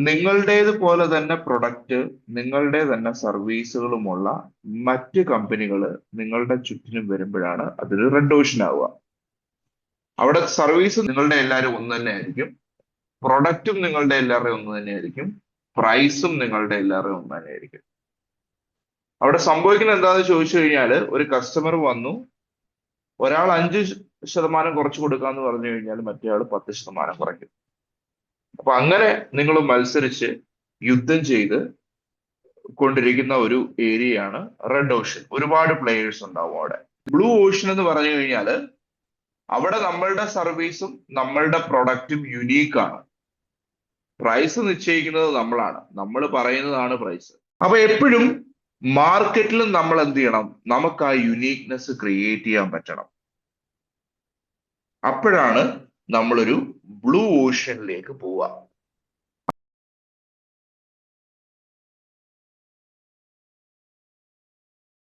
നിങ്ങളുടേത് പോലെ തന്നെ പ്രൊഡക്റ്റ് നിങ്ങളുടെ തന്നെ സർവീസുകളുമുള്ള മറ്റ് കമ്പനികൾ നിങ്ങളുടെ ചുറ്റിനും വരുമ്പോഴാണ് അതൊരു റെഡ് ഓഷൻ ആവുക. അവിടെ സർവീസ് നിങ്ങളുടെ എല്ലാവരും ഒന്ന് തന്നെ ആയിരിക്കും. പ്രൊഡക്റ്റും നിങ്ങളുടെ എല്ലാവരുടെയും ഒന്ന് തന്നെ ആയിരിക്കും. പ്രൈസും നിങ്ങളുടെ എല്ലാവരുടെയും ഒന്ന് തന്നെ ആയിരിക്കും. അവിടെ സംഭവിക്കുന്നത് എന്താണെന്ന് ചോദിച്ചു കഴിഞ്ഞാൽ ഒരു കസ്റ്റമർ വന്നു. ഒരാൾ അഞ്ച് ശതമാനം കുറച്ച് കൊടുക്കാന്ന് പറഞ്ഞു കഴിഞ്ഞാൽ മറ്റേ ആൾ പത്ത് ശതമാനം കുറയ്ക്കും. അപ്പൊ അങ്ങനെ നിങ്ങൾ മത്സരിച്ച് യുദ്ധം ചെയ്ത് കൊണ്ടിരിക്കുന്ന ഒരു ഏരിയയാണ് റെഡ് ഓഷൻ ഒരുപാട് പ്ലേയേഴ്സ് ഉണ്ടാവും അവിടെ. ബ്ലൂ ഓഷൻ എന്ന് പറഞ്ഞു കഴിഞ്ഞാൽ അവിടെ നമ്മളുടെ സർവീസും നമ്മളുടെ പ്രൊഡക്റ്റും യുണീക്ക് ആണ്. പ്രൈസ് നിശ്ചയിക്കുന്നത് നമ്മളാണ്. നമ്മൾ പറയുന്നതാണ് പ്രൈസ് അപ്പൊ എപ്പോഴും മാർക്കറ്റിലും നമ്മൾ എന്ത് ചെയ്യണം? നമുക്ക് ആ യുണീക്നെസ് ക്രിയേറ്റ് ചെയ്യാൻ പറ്റണം. അപ്പോഴാണ് നമ്മളൊരു ബ്ലൂ ഓഷ്യനിലേക്ക് പോവുക